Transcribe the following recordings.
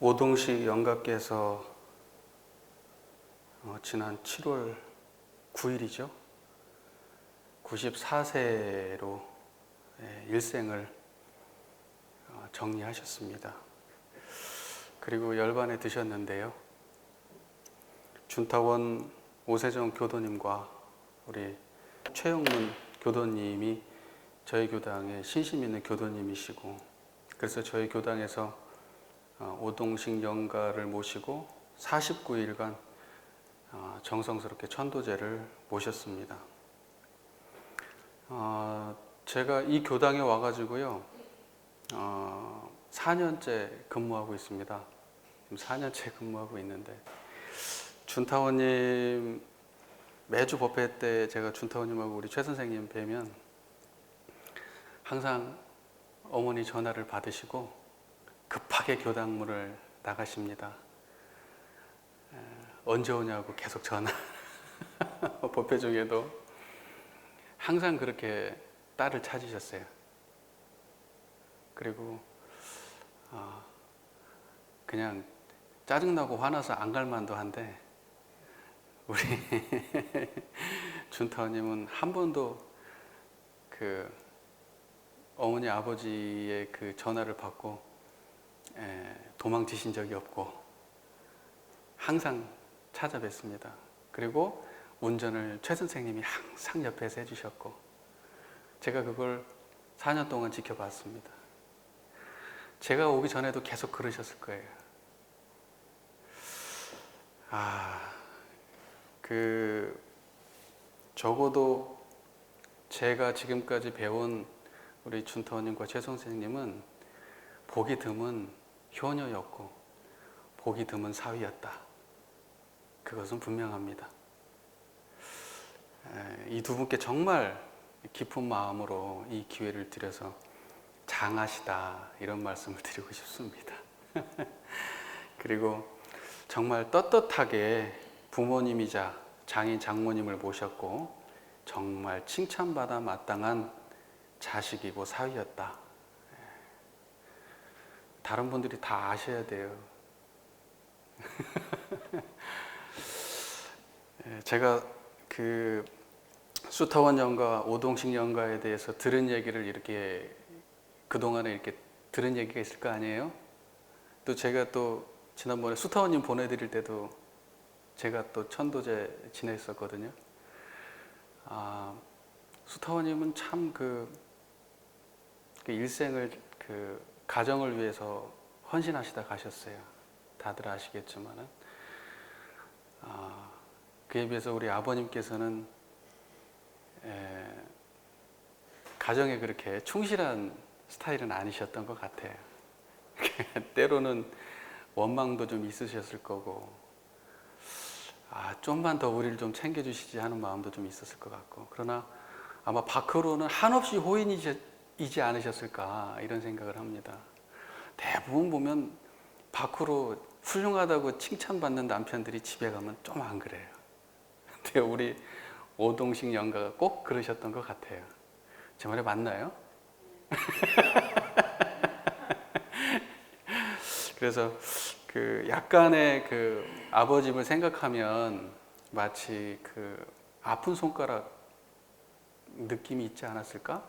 오동식 영가께서 어, 지난 7월 9일이죠. 94세로 예, 일생을 어, 정리하셨습니다. 그리고 열반에 드셨는데요. 준타원 오세정 교도님과 우리 최영문 교도님이 저희 교당의 신심 있는 교도님이시고 그래서 저희 교당에서 어, 오동식 영가를 모시고 49일간 어, 정성스럽게 천도제를 모셨습니다. 어, 제가 이 교당에 와가지고요, 어, 4년째 근무하고 있습니다. 지금 4년째 근무하고 있는데, 준타원님 매주 법회 때 제가 준타원님하고 우리 최 선생님 뵈면 항상 어머니 전화를 받으시고 급하게 교당문을 나가십니다. 에, 언제 오냐고 계속 전화. 법회 중에도 항상 그렇게 딸을 찾으셨어요. 그리고 아, 그냥 짜증나고 화나서 안 갈 만도 한데 우리 준타원님은 한 번도 그 어머니 아버지의 그 전화를 받고 에, 도망치신 적이 없고 항상 찾아뵙습니다. 그리고 운전을 최 선생님이 항상 옆에서 해주셨고 제가 그걸 4년 동안 지켜봤습니다. 제가 오기 전에도 계속 그러셨을 거예요. 아, 그 적어도 제가 지금까지 배운 우리 준타원님과 최 선생님은 보기 드문 효녀였고 보기 드문 사위였다. 그것은 분명합니다. 이 두 분께 정말 깊은 마음으로 이 기회를 드려서 장하시다 이런 말씀을 드리고 싶습니다. 그리고 정말 떳떳하게 부모님이자 장인 장모님을 모셨고 정말 칭찬받아 마땅한 자식이고 사위였다. 다른 분들이 다 아셔야 돼요. 예, 제가 그 수타원 연가, 오동식 연가에 대해서 들은 얘기를 이렇게 그동안에 이렇게 들은 얘기가 있을 거 아니에요? 또 제가 또 지난번에 수타원님 보내드릴 때도 제가 또 천도제 지냈었거든요. 아, 수타원님은 참 그, 그 일생을 그 가정을 위해서 헌신하시다 가셨어요. 다들 아시겠지만은. 아, 그에 비해서 우리 아버님께서는 에, 가정에 그렇게 충실한 스타일은 아니셨던 것 같아요. 때로는 원망도 좀 있으셨을 거고, 아, 좀만 더 우리를 좀 챙겨주시지 하는 마음도 좀 있었을 것 같고, 그러나 아마 밖으로는 한없이 호인이 지 않으셨을까, 이런 생각을 합니다. 대부분 보면 밖으로 훌륭하다고 칭찬받는 남편들이 집에 가면 좀 안 그래요. 근데 우리 오동식 영가가 꼭 그러셨던 것 같아요. 제 말이 맞나요? 그래서 그 약간의 그 아버짐을 생각하면 마치 그 아픈 손가락 느낌이 있지 않았을까?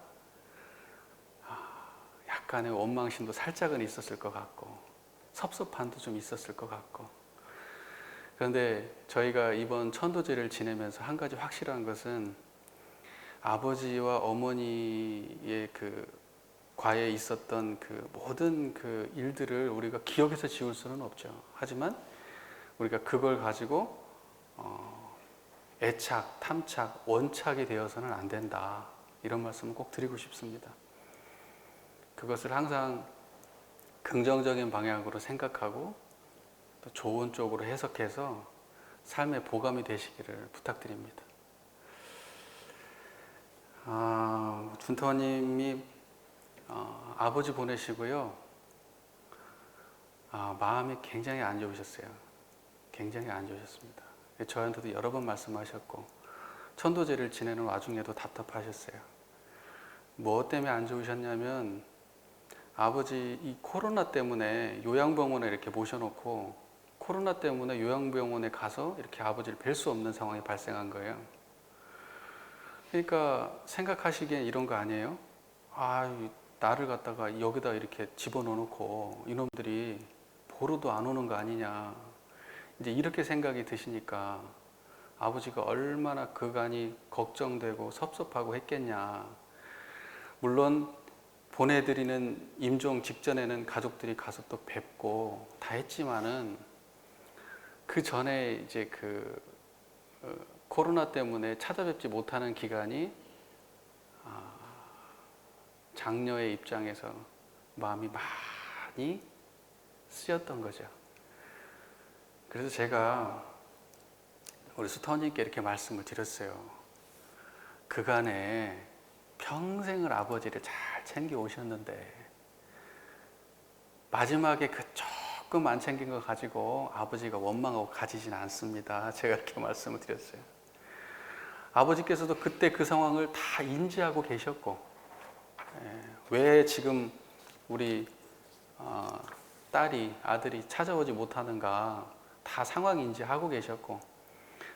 아, 약간의 원망심도 살짝은 있었을 것 같고 섭섭함도 좀 있었을 것 같고 그런데 저희가 이번 천도제를 지내면서 한 가지 확실한 것은 아버지와 어머니의 그 과에 있었던 그 모든 그 일들을 우리가 기억해서 지울 수는 없죠. 하지만 우리가 그걸 가지고 어, 애착, 탐착, 원착이 되어서는 안 된다. 이런 말씀을 꼭 드리고 싶습니다. 그것을 항상 긍정적인 방향으로 생각하고 또 좋은 쪽으로 해석해서 삶의 보감이 되시기를 부탁드립니다. 아, 준터님이 어, 아버지 보내시고요. 아, 마음이 굉장히 안 좋으셨어요. 굉장히 안 좋으셨습니다. 저한테도 여러 번 말씀하셨고 천도제를 지내는 와중에도 답답하셨어요. 뭐 때문에 안 좋으셨냐면 아버지 이 코로나 때문에 요양병원에 이렇게 모셔놓고 코로나 때문에 요양병원에 가서 이렇게 아버지를 뵐 수 없는 상황이 발생한 거예요. 그러니까 생각하시기엔 이런 거 아니에요? 아, 이 나를 갖다가 여기다 이렇게 집어넣어놓고 이놈들이 보러도 안 오는 거 아니냐. 이제 이렇게 생각이 드시니까 아버지가 얼마나 그간이 걱정되고 섭섭하고 했겠냐. 물론 보내드리는 임종 직전에는 가족들이 가서 또 뵙고 다 했지만은 그 전에 이제 그 어, 코로나 때문에 찾아뵙지 못하는 기간이 아, 장녀의 입장에서 마음이 많이 쓰였던 거죠. 그래서 제가 우리 수타원님께 이렇게 말씀을 드렸어요. 그간에 평생을 아버지를 잘 챙겨 오셨는데 마지막에 그 조금 안 챙긴 거 가지고 아버지가 원망하고 가지진 않습니다. 제가 이렇게 말씀을 드렸어요. 아버지께서도 그때 그 상황을 다 인지하고 계셨고 예, 왜 지금 우리 어, 딸이 아들이 찾아오지 못하는가 다 상황 인지하고 계셨고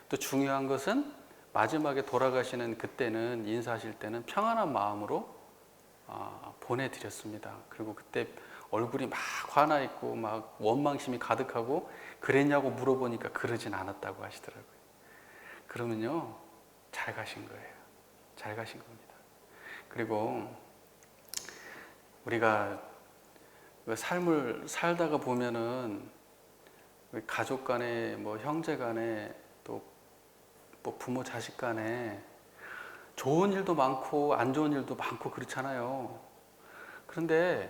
또 중요한 것은 마지막에 돌아가시는 그때는 인사하실 때는 평안한 마음으로 어, 보내드렸습니다. 그리고 그때 얼굴이 막 화나 있고 막 원망심이 가득하고 그랬냐고 물어보니까 그러진 않았다고 하시더라고요. 그러면요 잘 가신 거예요. 잘 가신 겁니다. 그리고 우리가 그 삶을 살다가 보면은 가족 간에 뭐 형제 간에 또 뭐 부모 자식 간에 좋은 일도 많고 안 좋은 일도 많고 그렇잖아요. 그런데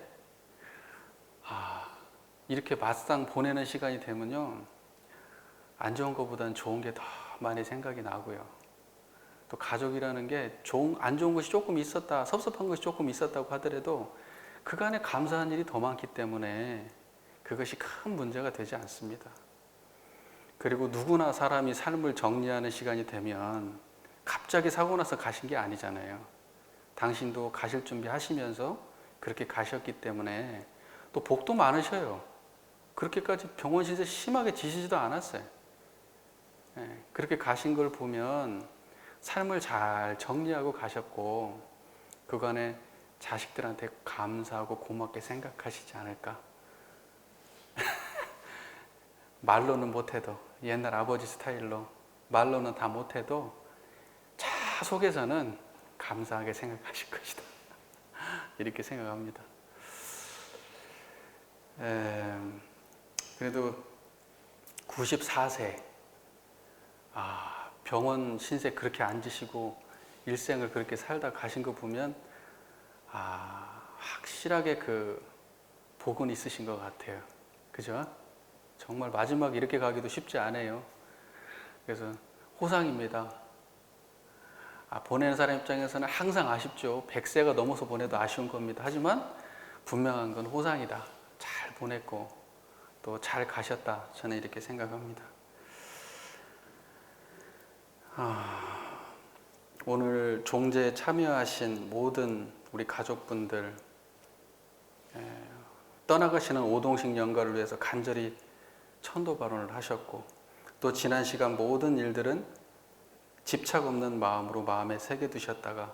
아, 이렇게 맞상 보내는 시간이 되면요. 안 좋은 것보다는 좋은 게 더 많이 생각이 나고요. 또 가족이라는 게 좋은, 안 좋은 것이 조금 있었다, 섭섭한 것이 조금 있었다고 하더라도 그간에 감사한 일이 더 많기 때문에 그것이 큰 문제가 되지 않습니다. 그리고 누구나 사람이 삶을 정리하는 시간이 되면 갑자기 사고 나서 가신 게 아니잖아요. 당신도 가실 준비 하시면서 그렇게 가셨기 때문에 또 복도 많으셔요. 그렇게까지 병원 신세 심하게 지시지도 않았어요. 예, 그렇게 가신 걸 보면 삶을 잘 정리하고 가셨고 그간에 자식들한테 감사하고 고맙게 생각하시지 않을까. 말로는 못해도 옛날 아버지 스타일로 말로는 다 못해도 차 속에서는 감사하게 생각하실 것이다. 이렇게 생각합니다. 에, 그래도 94세, 아, 병원 신세 그렇게 앉으시고 일생을 그렇게 살다 가신 거 보면 아, 확실하게 그 복은 있으신 것 같아요. 그죠? 정말 마지막 이렇게 가기도 쉽지 않아요. 그래서 호상입니다. 아, 보내는 사람 입장에서는 항상 아쉽죠. 100세가 넘어서 보내도 아쉬운 겁니다. 하지만 분명한 건 호상이다. 잘 보냈고 또 잘 가셨다. 저는 이렇게 생각합니다. 아, 오늘 종제에 참여하신 모든 우리 가족분들 에, 떠나가시는 오동식 영가를 위해서 간절히 천도 발언을 하셨고 또 지난 시간 모든 일들은 집착 없는 마음으로 마음에 새겨 두셨다가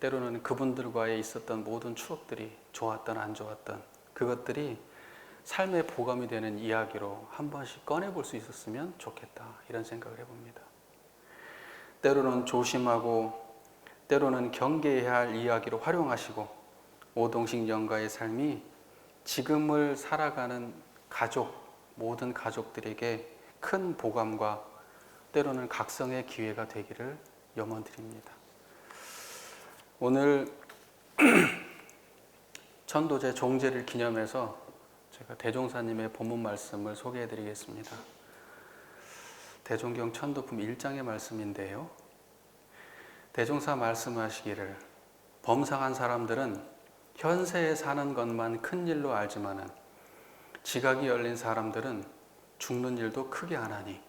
때로는 그분들과의 있었던 모든 추억들이 좋았던 안 좋았던 그것들이 삶의 보감이 되는 이야기로 한 번씩 꺼내 볼 수 있었으면 좋겠다 이런 생각을 해봅니다. 때로는 조심하고 때로는 경계해야 할 이야기로 활용하시고 오동식 영가의 삶이 지금을 살아가는 가족 모든 가족들에게 큰 보감과 때로는 각성의 기회가 되기를 염원드립니다. 오늘 천도제 종제를 기념해서 제가 대종사님의 본문 말씀을 소개해 드리겠습니다. 대종경 천도품 1장의 말씀인데요. 대종사 말씀하시기를 범상한 사람들은 현세에 사는 것만 큰 일로 알지만은 지각이 열린 사람들은 죽는 일도 크게 안 하니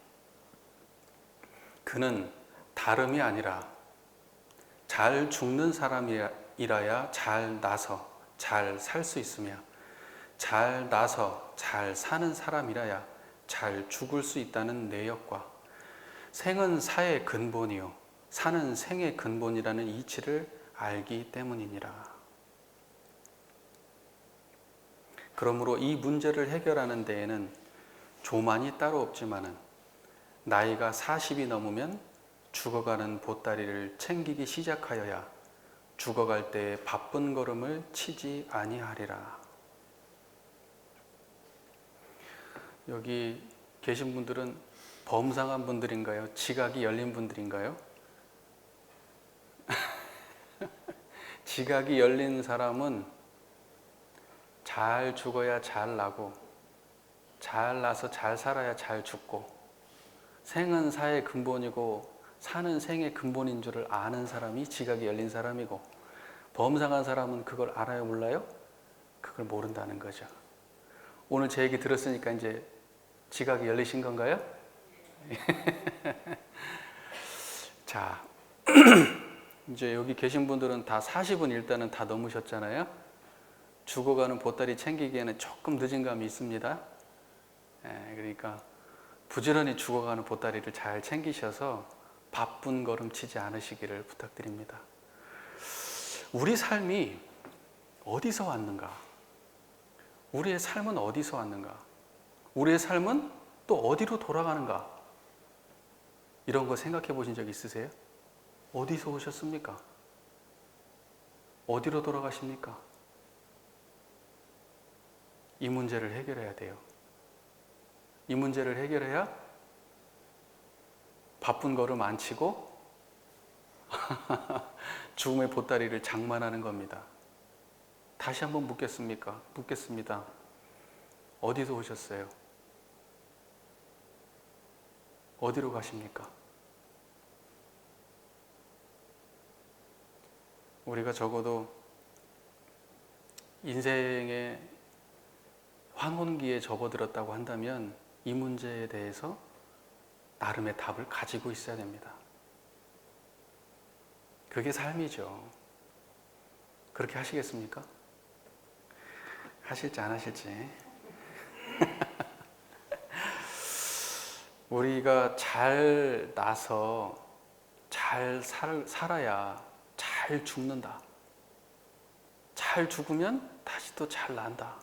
그는 다름이 아니라 잘 죽는 사람이라야 잘 나서 잘 살 수 있으며 잘 나서 잘 사는 사람이라야 잘 죽을 수 있다는 내역과 생은 사의 근본이요 사는 생의 근본이라는 이치를 알기 때문이니라. 그러므로 이 문제를 해결하는 데에는 조만이 따로 없지만은 나이가 40이 넘으면 죽어가는 보따리를 챙기기 시작하여야 죽어갈 때에 바쁜 걸음을 치지 아니하리라. 여기 계신 분들은 범상한 분들인가요? 지각이 열린 분들인가요? 지각이 열린 사람은 잘 죽어야 잘 나고 잘 나서 잘 살아야 잘 죽고 생은 사의 근본이고 사는 생의 근본인 줄을 아는 사람이 지각이 열린 사람이고 범상한 사람은 그걸 알아요 몰라요? 그걸 모른다는 거죠. 오늘 제 얘기 들었으니까 이제 지각이 열리신 건가요? 자, 이제 여기 계신 분들은 다 40은 일단은 다 넘으셨잖아요. 죽어가는 보따리 챙기기에는 조금 늦은 감이 있습니다. 예, 그러니까 부지런히 죽어가는 보따리를 잘 챙기셔서 바쁜 걸음 치지 않으시기를 부탁드립니다. 우리 삶이 어디서 왔는가? 우리의 삶은 어디서 왔는가? 우리의 삶은 또 어디로 돌아가는가? 이런 거 생각해 보신 적 있으세요? 어디서 오셨습니까? 어디로 돌아가십니까? 이 문제를 해결해야 돼요. 이 문제를 해결해야 바쁜 걸음 안 치고 죽음의 보따리를 장만하는 겁니다. 다시 한번 묻겠습니까? 묻겠습니다. 어디서 오셨어요? 어디로 가십니까? 우리가 적어도 인생의 황혼기에 접어들었다고 한다면 이 문제에 대해서 나름의 답을 가지고 있어야 됩니다. 그게 삶이죠. 그렇게 하시겠습니까? 하실지 안 하실지. 우리가 잘 나서 잘 살, 살아야 잘 죽는다. 잘 죽으면 다시 또 잘 난다.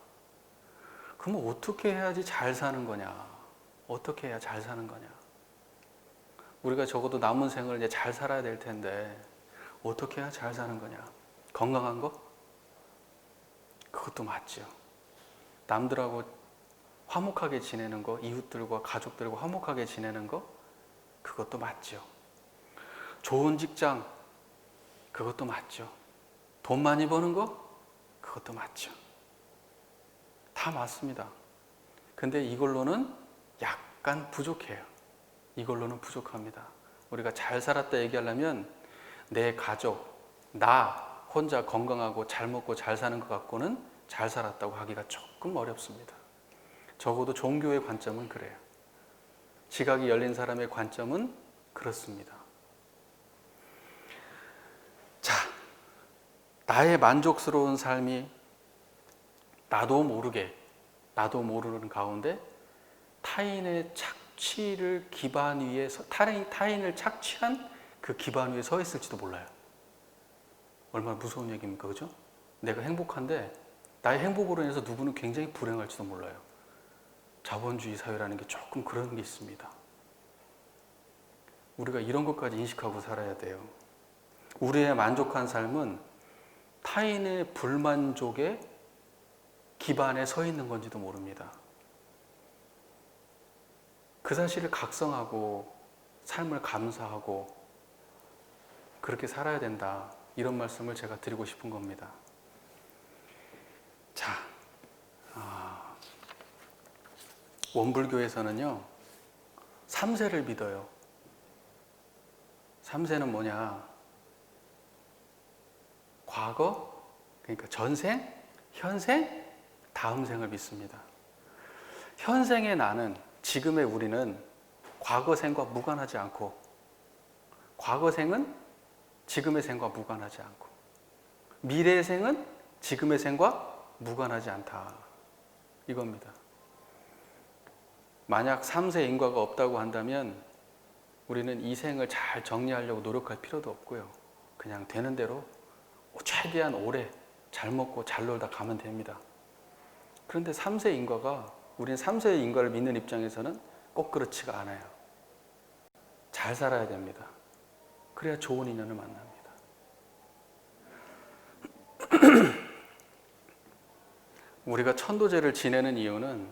그럼 어떻게 해야지 잘 사는 거냐? 어떻게 해야 잘 사는 거냐? 우리가 적어도 남은 생을 이제 잘 살아야 될 텐데 어떻게 해야 잘 사는 거냐? 건강한 거? 그것도 맞죠. 남들하고 화목하게 지내는 거, 이웃들과 가족들과 화목하게 지내는 거, 그것도 맞죠. 좋은 직장, 그것도 맞죠. 돈 많이 버는 거, 그것도 맞죠. 다 맞습니다. 근데 이걸로는 약간 부족해요. 이걸로는 부족합니다. 우리가 잘 살았다 얘기하려면 내 가족, 나 혼자 건강하고 잘 먹고 잘 사는 것 갖고는 잘 살았다고 하기가 조금 어렵습니다. 적어도 종교의 관점은 그래요. 지각이 열린 사람의 관점은 그렇습니다. 자, 나의 만족스러운 삶이 나도 모르게, 나도 모르는 가운데 타인의 착취를 기반 위에, 서, 타인, 타인을 착취한 그 기반 위에 서 있을지도 몰라요. 얼마나 무서운 얘기입니까, 그죠? 내가 행복한데 나의 행복으로 인해서 누구는 굉장히 불행할지도 몰라요. 자본주의 사회라는 게 조금 그런 게 있습니다. 우리가 이런 것까지 인식하고 살아야 돼요. 우리의 만족한 삶은 타인의 불만족에 기반에 서 있는 건지도 모릅니다. 그 사실을 각성하고 삶을 감사하고 그렇게 살아야 된다. 이런 말씀을 제가 드리고 싶은 겁니다. 자, 아, 원불교에서는요, 3세를 믿어요. 3세는 뭐냐? 과거, 그러니까 전생, 현생, 다음 생을 믿습니다. 현생의 나는, 지금의 우리는 과거 생과 무관하지 않고, 과거 생은 지금의 생과 무관하지 않고, 미래 생은 지금의 생과 무관하지 않다. 이겁니다. 만약 3세 인과가 없다고 한다면 우리는 이 생을 잘 정리하려고 노력할 필요도 없고요. 그냥 되는 대로 최대한 오래 잘 먹고 잘 놀다 가면 됩니다. 그런데 3세 인과가 우리는 3세 인과를 믿는 입장에서는 꼭 그렇지가 않아요. 잘 살아야 됩니다. 그래야 좋은 인연을 만납니다. 우리가 천도제를 지내는 이유는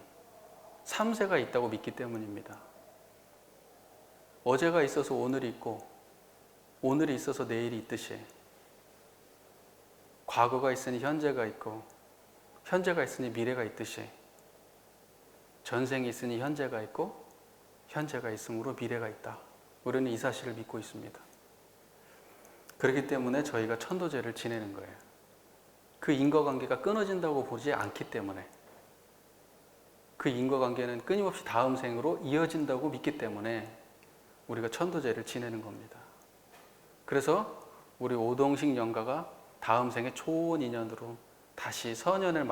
3세가 있다고 믿기 때문입니다. 어제가 있어서 오늘이 있고, 오늘이 있어서 내일이 있듯이, 과거가 있으니 현재가 있고, 현재가 있으니 미래가 있듯이, 전생이 있으니 현재가 있고, 현재가 있으므로 미래가 있다. 우리는 이 사실을 믿고 있습니다. 그렇기 때문에 저희가 천도제를 지내는 거예요. 그 인과관계가 끊어진다고 보지 않기 때문에 그 인과관계는 끊임없이 다음 생으로 이어진다고 믿기 때문에 우리가 천도제를 지내는 겁니다. 그래서 우리 오동식 영가가 다음 생에 좋은 인연으로 다시 선연을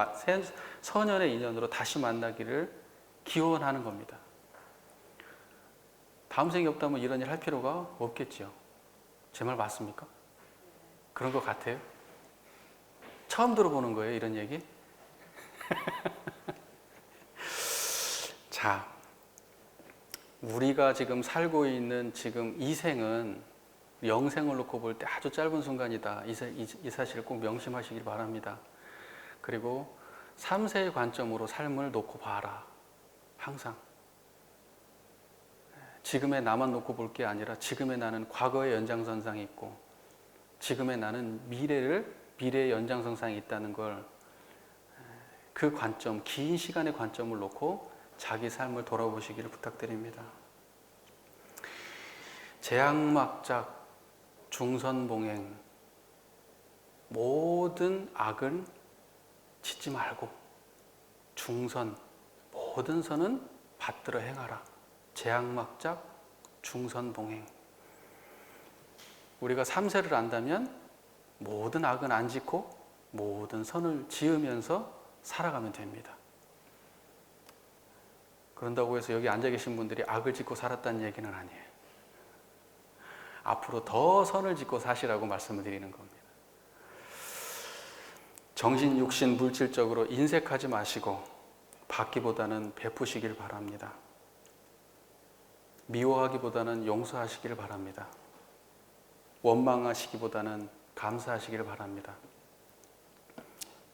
선연의 인연으로 다시 만나기를 기원하는 겁니다. 다음 생이 없다면 이런 일 할 필요가 없겠지요. 제 말 맞습니까? 그런 것 같아요. 처음 들어보는 거예요, 이런 얘기? 자, 우리가 지금 살고 있는 지금 이 생은 영생을 놓고 볼 때 아주 짧은 순간이다. 이, 사- 이- 이 사실을 꼭 명심하시길 바랍니다. 그리고 3세의 관점으로 삶을 놓고 봐라. 항상. 지금의 나만 놓고 볼 게 아니라 지금의 나는 과거의 연장선상에 있고 지금의 나는 미래를 미래의 연장선상에 있다는 걸 그 관점, 긴 시간의 관점을 놓고 자기 삶을 돌아보시기를 부탁드립니다. 재앙막작, 중선봉행, 모든 악은 짓지 말고 중선, 모든 선은 받들어 행하라. 재앙막작, 중선봉행. 우리가 삼세를 안다면 모든 악은 안 짓고 모든 선을 지으면서 살아가면 됩니다. 그런다고 해서 여기 앉아 계신 분들이 악을 짓고 살았다는 얘기는 아니에요. 앞으로 더 선을 짓고 사시라고 말씀을 드리는 겁니다. 정신, 육신, 물질적으로 인색하지 마시고 받기보다는 베푸시길 바랍니다. 미워하기보다는 용서하시길 바랍니다. 원망하시기보다는 감사하시길 바랍니다.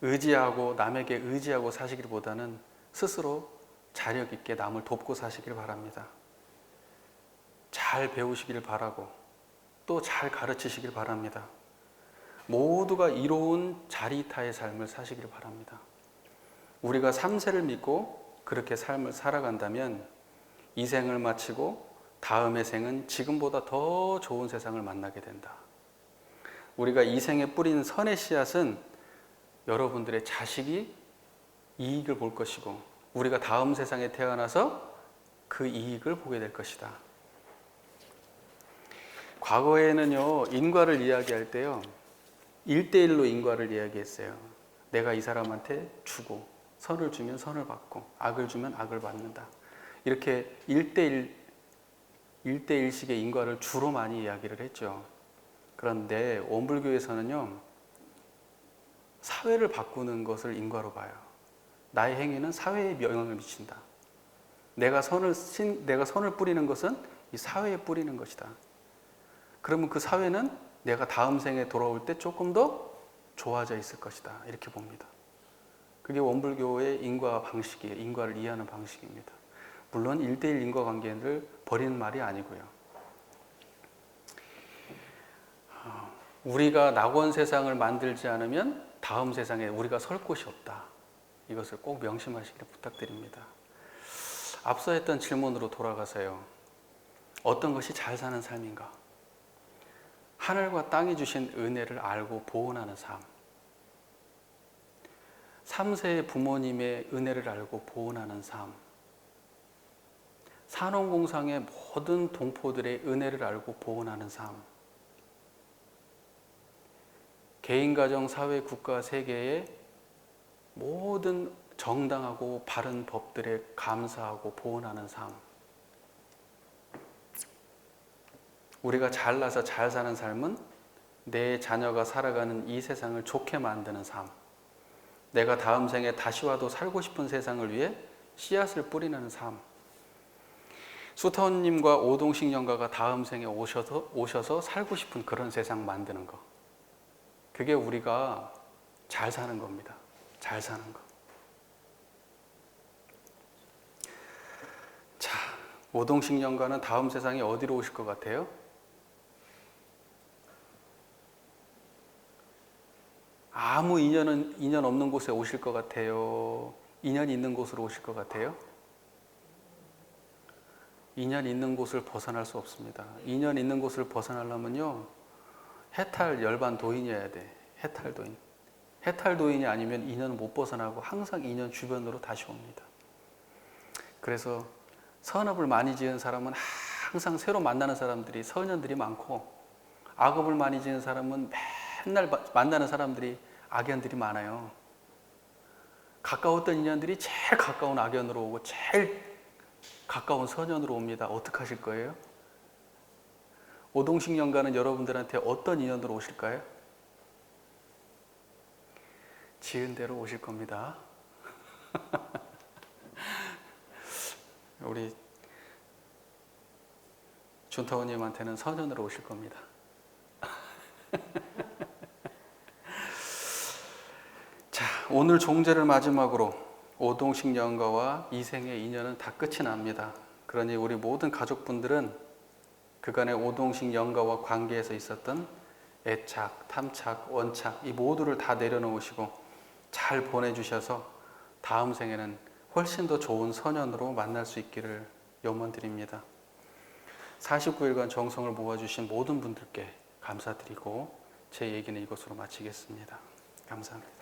의지하고 남에게 의지하고 사시기보다는 스스로 자력 있게 남을 돕고 사시길 바랍니다. 잘 배우시길 바라고 또 잘 가르치시길 바랍니다. 모두가 이로운 자리타의 삶을 사시길 바랍니다. 우리가 3세를 믿고 그렇게 삶을 살아간다면 이 생을 마치고 다음의 생은 지금보다 더 좋은 세상을 만나게 된다. 우리가 이 생에 뿌린 선의 씨앗은 여러분들의 자식이 이익을 볼 것이고 우리가 다음 세상에 태어나서 그 이익을 보게 될 것이다. 과거에는요, 인과를 이야기할 때요, 1대1로 인과를 이야기했어요. 내가 이 사람한테 주고, 선을 주면 선을 받고, 악을 주면 악을 받는다. 이렇게 1대1, 1대1식의 인과를 주로 많이 이야기를 했죠. 그런데 원불교에서는요, 사회를 바꾸는 것을 인과로 봐요. 나의 행위는 사회에 영향을 미친다. 내가 선을 신, 내가 선을 뿌리는 것은 이 사회에 뿌리는 것이다. 그러면 그 사회는 내가 다음 생에 돌아올 때 조금 더 좋아져 있을 것이다. 이렇게 봅니다. 그게 원불교의 인과 방식이에요. 인과를 이해하는 방식입니다. 물론 1대1 인과 관계를 버리는 말이 아니고요. 어, 우리가 낙원 세상을 만들지 않으면 다음 세상에 우리가 설 곳이 없다. 이것을 꼭 명심하시길 부탁드립니다. 앞서 했던 질문으로 돌아가서요. 어떤 것이 잘 사는 삶인가? 하늘과 땅이 주신 은혜를 알고 보온하는 삶. 3세의 부모님의 은혜를 알고 보온하는 삶. 산업공상의 모든 동포들의 은혜를 알고 보온하는 삶. 개인, 가정, 사회, 국가, 세계의 모든 정당하고 바른 법들에 감사하고 보온하는 삶. 우리가 잘나서 잘 사는 삶은 내 자녀가 살아가는 이 세상을 좋게 만드는 삶. 내가 다음 생에 다시 와도 살고 싶은 세상을 위해 씨앗을 뿌리는 삶. 수타원님과 오동식 영가가 다음 생에 오셔서 오셔서 살고 싶은 그런 세상 만드는 거. 그게 우리가 잘 사는 겁니다. 잘 사는 거. 자, 오동식 영가는 다음 세상에 어디로 오실 것 같아요? 아무 인연은 인연 없는 곳에 오실 것 같아요. 인연 있는 곳으로 오실 것 같아요. 인연 있는 곳을 벗어날 수 없습니다. 인연 있는 곳을 벗어나려면요. 해탈 열반 도인이어야 돼. 해탈 도인. 해탈 도인이 아니면 인연을 못 벗어나고 항상 인연 주변으로 다시 옵니다. 그래서 선업을 많이 지은 사람은 항상 새로 만나는 사람들이 선연들이 많고 악업을 많이 지은 사람은 맨날 마- 만나는 사람들이 악연들이 많아요. 가까웠던 인연들이 제일 가까운 악연으로 오고 제일 가까운 선연으로 옵니다. 어떻게 하실 거예요? 오동식 연가는 여러분들한테 어떤 인연으로 오실까요? 지은 대로 오실 겁니다. 우리 준타원님한테는 선연으로 오실 겁니다. 오늘 종제를 마지막으로 오동식 연가와 이생의 인연은 다 끝이 납니다. 그러니 우리 모든 가족분들은 그간의 오동식 연가와 관계에서 있었던 애착, 탐착, 원착 이 모두를 다 내려놓으시고 잘 보내주셔서 다음 생에는 훨씬 더 좋은 선연으로 만날 수 있기를 염원드립니다. 49일간 정성을 모아주신 모든 분들께 감사드리고 제 얘기는 이것으로 마치겠습니다. 감사합니다.